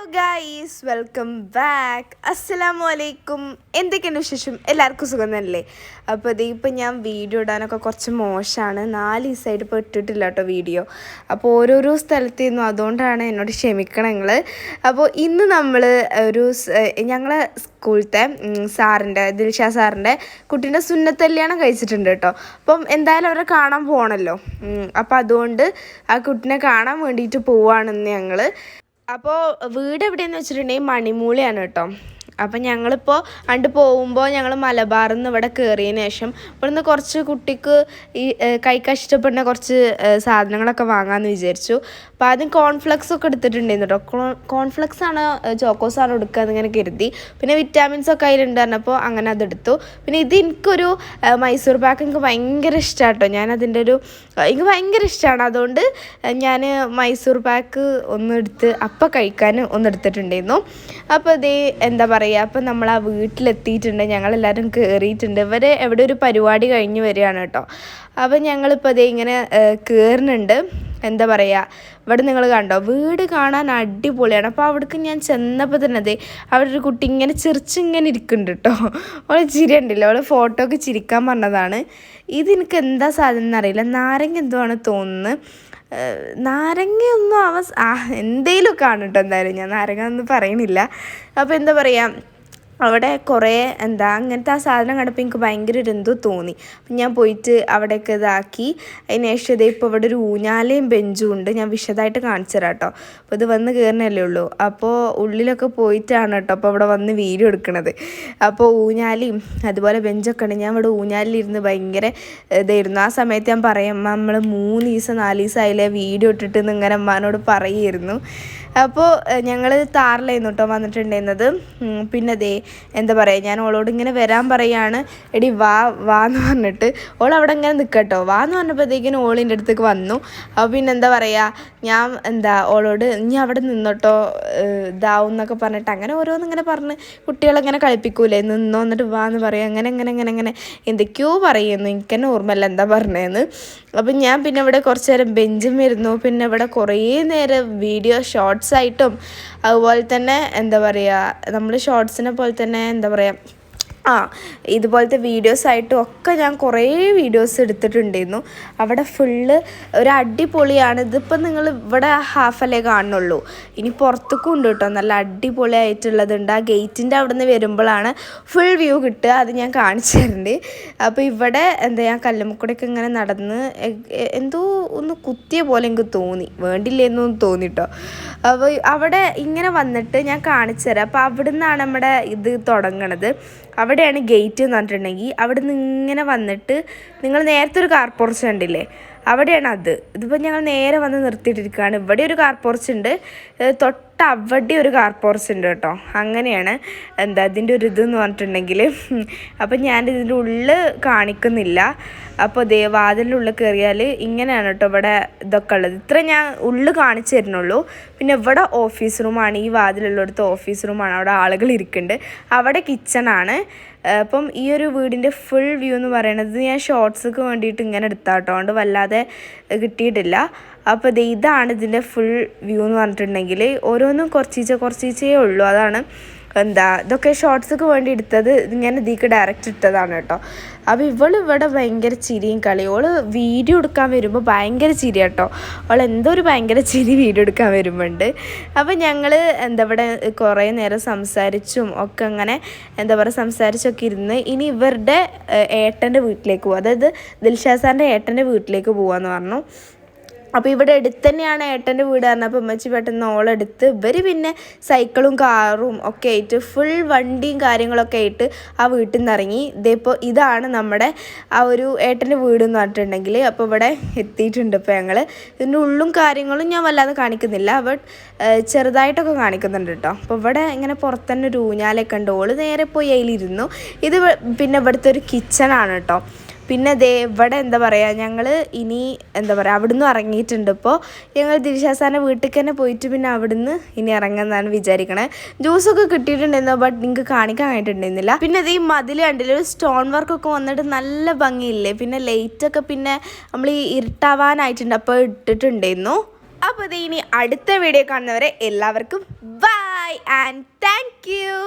Hello guys welcome back. അസ്സലാമു അലൈക്കും എന്തൊക്കെയാണ് വിശേഷം? എല്ലാവർക്കും സുഖം തന്നെയല്ലേ അപ്പോൾ ഇത് ഇപ്പം ഞാൻ വീഡിയോ ഇടാനൊക്കെ കുറച്ച് മോശമാണ്. നാല് ദിവസമായിട്ട് ഇപ്പോൾ ഇട്ടിട്ടില്ല കേട്ടോ വീഡിയോ. അപ്പോൾ ഓരോരോ സ്ഥലത്ത് നിന്നും അതുകൊണ്ടാണ് എന്നോട് ക്ഷമിക്കണം നിങ്ങൾ അപ്പോൾ ഇന്ന് നമ്മൾ ഒരു ഞങ്ങളെ സ്കൂളത്തെ സാറിന്റെ ദിൽഷ സാറിന്റെ കുട്ടീന്റെ സുന്നത്തല്യാണം കഴിച്ചിട്ടുണ്ട് കേട്ടോ. അപ്പം എന്തായാലും അവരെ കാണാൻ പോകണമല്ലോ അപ്പോൾ അതുകൊണ്ട് ആ കുട്ടീനെ കാണാൻ വേണ്ടിയിട്ട് പോവുകയാണെന്ന് ഞങ്ങൾ അപ്പോൾ വീട് എവിടെയെന്ന് വെച്ചിട്ടുണ്ടെങ്കിൽ മണിമൂലയാണ് കേട്ടോ. അപ്പം ഞങ്ങളിപ്പോൾ അണ്ട് പോകുമ്പോൾ ഞങ്ങൾ മലബാറിൽ നിന്ന് ഇവിടെ കയറിയതിന് ശേഷം ഇവിടുന്ന് കുറച്ച് കുട്ടിക്ക് ഈ ഇഷ്ടപ്പെടുന്ന കുറച്ച് സാധനങ്ങളൊക്കെ വാങ്ങാമെന്ന് വിചാരിച്ചു. അപ്പോൾ ആദ്യം കോൺഫ്ലെക്സ് ഒക്കെ എടുത്തിട്ടുണ്ടായിരുന്നു കേട്ടോ കോൺഫ്ലെക്സ് ആണ് ചോക്കോസ് ആണ് എടുക്കുക എന്നിങ്ങനെ കരുതി. പിന്നെ വിറ്റാമിൻസ് ഒക്കെ അതിലുണ്ട് പറഞ്ഞപ്പോൾ അങ്ങനെ അതെടുത്തു പിന്നെ ഇത് എനിക്കൊരു മൈസൂർ പാക്ക് എനിക്ക് ഭയങ്കര ഇഷ്ടമാണ് കേട്ടോ ഞാൻ അതിന്റെ ഒരു എനിക്ക് ഭയങ്കര ഇഷ്ടമാണ് അതുകൊണ്ട് ഞാൻ മൈസൂർ പാക്ക് ഒന്നെടുത്ത് അപ്പം കഴിക്കാൻ ഒന്നെടുത്തിട്ടുണ്ടായിരുന്നു അപ്പോൾ ഇത് എന്താ പറയുക അപ്പം നമ്മൾ ആ വീട്ടിലെത്തിയിട്ടുണ്ട്. ഞങ്ങളെല്ലാവരും കയറിയിട്ടുണ്ട് ഇവർ എവിടെ ഒരു പരിപാടി കഴിഞ്ഞ് വരികയാണ് കേട്ടോ. അപ്പം ഞങ്ങളിപ്പോൾ അതേ ഇങ്ങനെ കയറുന്നുണ്ട് എന്താ പറയുക ഇവിടെ നിങ്ങൾ കണ്ടോ? വീട് കാണാൻ അടിപൊളിയാണ്. അപ്പോൾ അവിടേക്ക് ഞാൻ ചെന്നപ്പോൾ തന്നെ അതെ അവിടെ ഒരു കുട്ടി ഇങ്ങനെ ചിരിച്ചിങ്ങനെ ഇരിക്കുന്നുണ്ട് കേട്ടോ. അവളെ ചിരി അവളെ അവൾ ഫോട്ടോ ഒക്കെ ചിരിക്കാൻ പറഞ്ഞതാണ്. ഇതെനിക്ക് എന്താ സാധനം എന്നറിയില്ല. നാരങ്ങ എന്തോ ആണ് തോന്നുന്നത് നാരങ്ങയൊന്നും അവസ് ആ എന്തേലുമൊക്കെ ആണ് കേട്ടോ എന്തായാലും. ഞാൻ നാരങ്ങ ഒന്നും പറയണില്ല. അപ്പോൾ എന്താ പറയുക അവിടെ കുറേ എന്താ അങ്ങനത്തെ ആ സാധനം കണ്ടപ്പോൾ എനിക്ക് ഭയങ്കര ഒരു എന്തോ തോന്നി. അപ്പം ഞാൻ പോയിട്ട് അവിടെയൊക്കെ ഇതാക്കി. അതിന് ശേഷം ഇപ്പോൾ ഇവിടെ ഒരു ഊഞ്ഞാലയും ബെഞ്ചും ഉണ്ട്. ഞാൻ വിശദമായിട്ട് കാണിച്ചു തരാം കേട്ടോ. അപ്പോൾ ഇത് വന്ന് കയറണല്ലേ ഉള്ളൂ. അപ്പോൾ ഉള്ളിലൊക്കെ പോയിട്ടാണ് കേട്ടോ അപ്പോൾ അവിടെ വന്ന് വീഡിയോ എടുക്കണത്. അപ്പോൾ ഊഞ്ഞാലയും അതുപോലെ ബെഞ്ചൊക്കെ ഉണ്ട്. ഞാൻ ഇവിടെ ഊഞ്ഞാലിരുന്ന് ഭയങ്കര ഇതായിരുന്നു. ആ സമയത്ത് ഞാൻ പറയാം നമ്മൾ മൂന്ന് ദിവസം നാല് ദിവസം അതിലെ വീഡിയോ ഇട്ടിട്ട് ഇങ്ങനെ അമ്മാനോട് പറയുമായിരുന്നു. അപ്പോൾ ഞങ്ങൾ താറിലായിരുന്നു കേട്ടോ വന്നിട്ടുണ്ടായിരുന്നത്. പിന്നെ ദേ എന്താ പറയുക ഞാൻ ഓളോട് ഇങ്ങനെ വരാൻ പറയുകയാണ് എടി വാ വാ എന്ന് പറഞ്ഞിട്ട്. ഓൾ അവിടെ ഇങ്ങനെ നിൽക്കട്ടോ വാ എന്ന് പറഞ്ഞപ്പോഴത്തേക്കിനും ഓളിന്റെ അടുത്തേക്ക് വന്നു. അപ്പോൾ പിന്നെ എന്താ പറയുക ഞാൻ എന്താ ഓളോട് നീ അവിടെ നിന്നോട്ടോ ഇതാവും എന്നൊക്കെ പറഞ്ഞിട്ട് അങ്ങനെ ഓരോന്ന് ഇങ്ങനെ പറഞ്ഞ് കുട്ടികളെങ്ങനെ കളിപ്പിക്കൂലേ നിന്നോ എന്നിട്ട് വാ എന്ന് പറയും. അങ്ങനെ അങ്ങനെ അങ്ങനെ അങ്ങനെ എന്തൊക്കെയോ പറയുന്നു. എനിക്ക് തന്നെ ഓർമ്മയില്ല എന്താ പറഞ്ഞതെന്ന് അപ്പം ഞാൻ പിന്നെ ഇവിടെ കുറച്ച് നേരം ബെഞ്ചും ഇരുന്നു. പിന്നെ ഇവിടെ കുറേ നേരം വീഡിയോ ഷോർട്സ് ആയിട്ടും അതുപോലെ തന്നെ എന്താ പറയുക നമ്മൾ ഷോർട്സിനെ പോലെ തന്നെ എന്താ പറയുക ആ ഇതുപോലത്തെ വീഡിയോസ് ആയിട്ടും ഒക്കെ ഞാൻ കുറേ വീഡിയോസ് എടുത്തിട്ടുണ്ടായിരുന്നു. അവിടെ ഫുള്ള് ഒരു അടിപൊളിയാണ്. ഇതിപ്പോൾ നിങ്ങൾ ഇവിടെ ഹാഫല്ലേ കാണുന്നുള്ളൂ. ഇനി പുറത്തേക്കും ഉണ്ട് കേട്ടോ. നല്ല അടിപൊളിയായിട്ടുള്ളതുണ്ട്. ആ ഗേറ്റിന്റെ അവിടെ നിന്ന് വരുമ്പോഴാണ് ഫുൾ വ്യൂ കിട്ടുക. അത് ഞാൻ കാണിച്ചു തരുന്നുണ്ട് അപ്പോൾ ഇവിടെ എന്താ ഞാൻ കല്ലുമ്മക്കൂടെയൊക്കെ ഇങ്ങനെ നടന്ന് എന്തോ ഒന്ന് കുത്തിയ പോലെ എനിക്ക് തോന്നി. വേണ്ടില്ലെന്നും തോന്നി കേട്ടോ. അപ്പോൾ അവിടെ ഇങ്ങനെ വന്നിട്ട് ഞാൻ കാണിച്ചു തരാം. അപ്പോൾ അവിടെ നിന്നാണ് നമ്മുടെ ഇത് തുടങ്ങണത്. അവിടെയാണ് ഗേറ്റ് എന്ന് പറഞ്ഞിട്ടുണ്ടെങ്കിൽ അവിടെ നിന്ന് ഇങ്ങനെ വന്നിട്ട് നിങ്ങൾ നേരത്തെ ഒരു കാർ പോർച്ച് കണ്ടില്ലേ? അവിടെയാണ് അത്. ഇതിപ്പോൾ ഞങ്ങൾ നേരെ വന്ന് നിർത്തിയിട്ടിരിക്കുകയാണ്. ഇവിടെ ഒരു കാർ പോർച്ച് ഉണ്ട്. തൊട്ട് അവിടെ ഒരു കാർ പോർച്ച് ഉണ്ട് കേട്ടോ. അങ്ങനെയാണ്. എന്താ ഇതിന്റെ ഒരു ഇതെന്ന് പറഞ്ഞിട്ടുണ്ടെങ്കിൽ അപ്പം ഞാൻ ഇതിന്റെ ഉള്ളിൽ കാണിക്കുന്നില്ല. അപ്പോൾ ദേ വാതിലിന്റെ ഉള്ളിൽ കയറിയാൽ ഇങ്ങനെയാണ് കേട്ടോ ഇവിടെ ഇതൊക്കെ ഉള്ളത്. ഇത്ര ഞാൻ ഉള്ളിൽ കാണിച്ചു തരുന്നുള്ളൂ. പിന്നെ ഇവിടെ ഓഫീസ് റൂമാണ് ഈ വാതിലുള്ളിടത്ത് ഓഫീസ് റൂമാണ് അവിടെ ആളുകൾ ഇരിക്കുന്നുണ്ട്. അവിടെ കിച്ചണാണ് അപ്പം ഈ ഒരു വീടിന്റെ ഫുൾ വ്യൂ എന്ന് പറയുന്നത് ഞാൻ ഷോർട്സ്ക്ക് വേണ്ടിയിട്ട് ഇങ്ങനെ എടുത്താട്ടോ. അതുകൊണ്ട് വല്ലാതെ കിട്ടിയിട്ടില്ല. അപ്പോൾ ഇതാണ് ഇതിന്റെ ഫുൾ വ്യൂ എന്ന് പറഞ്ഞിട്ടുണ്ടെങ്കിൽ ഓരോന്നും കുറച്ചീച്ചേ കുറച്ചീച്ചേ ഉള്ളൂ. അതാണ് എന്താ ഇതൊക്കെ ഷോർട്സൊക്കെ വേണ്ടി എടുത്തത് ഇങ്ങനെ ഇതിക്ക് ഡയറക്റ്റ് ഇട്ടതാണ് കേട്ടോ. അപ്പോൾ ഇവൾ ഇവിടെ ഭയങ്കര ചിരിയും കളി. ഓൾ വീഡിയോ എടുക്കാൻ വരുമ്പോൾ ഭയങ്കര ചിരി കേട്ടോ. അവൾ എന്തോ ഒരു ഭയങ്കര ചിരി വീഡിയോ എടുക്കാൻ വരുമ്പോണ്ട്. അപ്പോൾ ഞങ്ങൾ എന്താ ഇവിടെ കുറേ നേരം സംസാരിച്ചും ഒക്കെ അങ്ങനെ എന്താ പറയുക സംസാരിച്ചൊക്കെ ഇരുന്ന് ഇനി ഇവരുടെ ഏട്ടന്റെ വീട്ടിലേക്ക് പോകും അതായത് ദിൽഷാ സാറിന്റെ ഏട്ടന്റെ വീട്ടിലേക്ക് പോകാമെന്ന് പറഞ്ഞു. അപ്പോൾ ഇവിടെ അടുത്ത് തന്നെയാണ് ഏട്ടന്റെ വീട് പറഞ്ഞപ്പോൾ അമ്മച്ചി പെട്ടെന്ന് ഓളെടുത്ത് ഇവർ പിന്നെ സൈക്കിളും കാറും ഒക്കെ ആയിട്ട് ഫുൾ വണ്ടിയും കാര്യങ്ങളൊക്കെ ആയിട്ട് ആ വീട്ടിൽ നിന്ന് ഇറങ്ങി ഇതിപ്പോൾ ഇതാണ് നമ്മുടെ ആ ഒരു ഏട്ടന്റെ വീട് എന്ന് പറഞ്ഞിട്ടുണ്ടെങ്കിൽ അപ്പോൾ ഇവിടെ എത്തിയിട്ടുണ്ട് ഇപ്പോൾ ഞങ്ങൾ ഇതിന്റെ ഉള്ളും കാര്യങ്ങളും ഞാൻ വല്ലാതെ കാണിക്കുന്നില്ല. ബട്ട് ചെറുതായിട്ടൊക്കെ കാണിക്കുന്നുണ്ട് കേട്ടോ അപ്പോൾ ഇവിടെ ഇങ്ങനെ പുറത്തന്നെ ഒരു ഊഞ്ഞാലൊക്കെ ഉണ്ട്. ഓൾ നേരെ പോയി അതിലിരുന്നു ഇത് പിന്നെ ഇവിടുത്തെ ഒരു ആണ് കേട്ടോ പിന്നെ ദേ ഇവിടെ എന്താ പറയുക ഞങ്ങൾ ഇനി എന്താ പറയുക അവിടുന്ന് ഇറങ്ങിയിട്ടുണ്ട് ഇപ്പോൾ ഞങ്ങൾ തിരിശാസാന വീട്ടിൽ തന്നെ പോയിട്ട് പിന്നെ അവിടുന്ന് ഇനി ഇറങ്ങുന്നതാണ് വിചാരിക്കണേ. ജ്യൂസൊക്കെ കിട്ടിയിട്ടുണ്ടായിരുന്നു ബട്ട് നിങ്ങൾക്ക് കാണിക്കാൻ കഴിഞ്ഞിട്ടുണ്ടായിരുന്നില്ല. പിന്നെ അത് ഈ മതിൽ കണ്ടില്ല ഒരു സ്റ്റോൺ വർക്കൊക്കെ വന്നിട്ട് നല്ല ഭംഗിയില്ലേ? പിന്നെ ലൈറ്റൊക്കെ പിന്നെ നമ്മൾ ഈ ഇരുട്ടാവാനായിട്ടുണ്ട് അപ്പോൾ ഇട്ടിട്ടുണ്ടായിരുന്നു. അപ്പോൾ ഇത് ഇനി അടുത്ത വീഡിയോ കാണുന്നവരെ എല്ലാവർക്കും ബൈ ആൻഡ് താങ്ക് യു